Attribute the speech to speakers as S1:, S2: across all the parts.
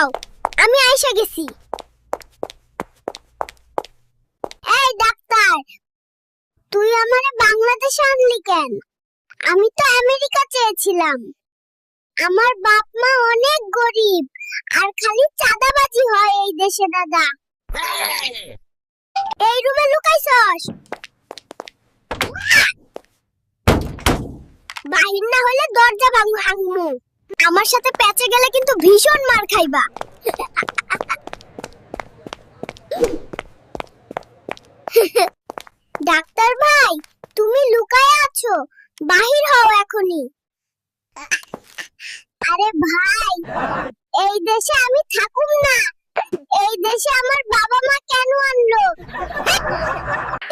S1: হও আমি আইসা গেছি। এই ডাক্তার, তুই আমারে বাংলাদেশে আনলি কেন? আমি তো আমেরিকা চেয়েছিলাম। আমার বাপ মা অনেক গরিব, আর খালি চাঁদাবাজি হয় এই দেশে, দাদা। এই রুমে লুকাইছস? বাহির না হলে দরজা ভাঙ ভাঙমু। আমার সাথে প্যাচে গেলে কিন্তু ভীষণ মার খাইবা। ডাক্তার ভাই, তুমি লুকায় আছো। বাহির হও এখনই। আরে ভাই, এই দেশে আমি থাকুম না। এই দেশে আমার বাবা মা কেন আনলো?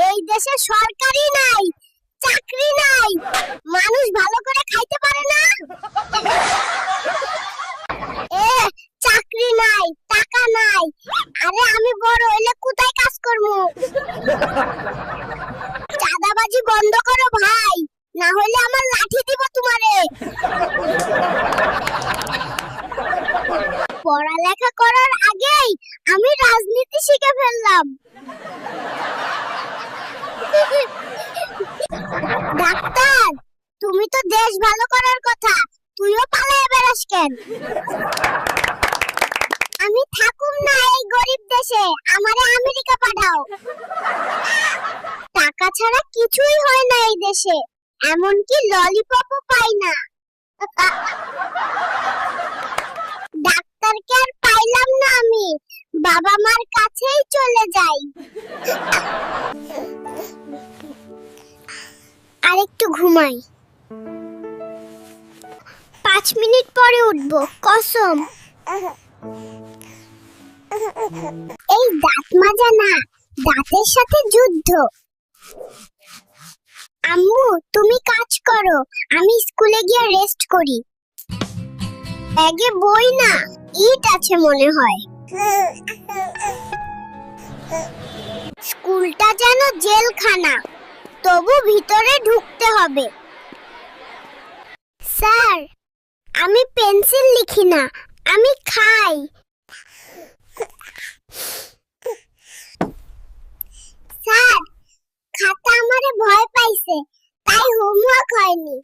S1: এই দেশে সরকারি নাই, চাকরি নাই। মানুষ ভালো করে খাইতে পারে না এ চাকরি নাই টাকা নাই আরে আমি বড় হইলে কোথায় কাজ করব। চাঁদাবাজি বন্ধ করো ভাই। না হলে আমার লাঠি দিব তোমারে। পড়ালেখা করার আগেই আমি রাজনীতি শিখে ফেললাম। ডাক্তার, তুমি তো দেশ ভালো করার কথা। তুইও পালায়ে বেড়াস কেন? আমি থাকুম না, এই গরিব দেশে। আমারে আমেরিকা পাঠাও। টাকা ছাড়া কিছুই হয় না এই দেশে। এমনকি ললিপপও পাই না। ডাক্তারকে আর পাইলাম না আমি। বাবা মার কাছেই চলে যাই। আরেকটু ঘুমাই। পাঁচ মিনিট পরে উঠবো। কসম। এই দাঁত মাজা না, দাঁতের সাথে যুদ্ধ। আম্মু, তুমি কাজ করো, আমি স্কুলে গিয়ে রেস্ট করি। ব্যাগে বই না, ইট আছে মনে হয়। স্কুলটা যেন জেলখানা, তবু ভিতরে ঢুকতে হবে। স্যার, আমি পেন্সিল লিখি না, আমি খাই স্যার খাতা আমারে ভয় পাইছে তাই হয়নি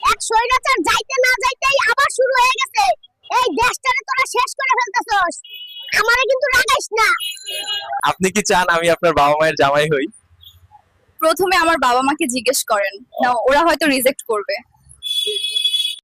S1: এক স্বৈরাচার যাইতে না যাইতেই আবার শুরু হয়ে গেছে। এই দেশটারে তোরা শেষ করে ফেলতেছস। আমারে কিন্তু রাগাইস না।
S2: আপনি কি চান আমি আপনার বাবা মায়ের জামাই হই?
S3: প্রথমে আমার বাবা মাকে জিজ্ঞেস করেন। না ওরা হয়তো রিজেক্ট করবে।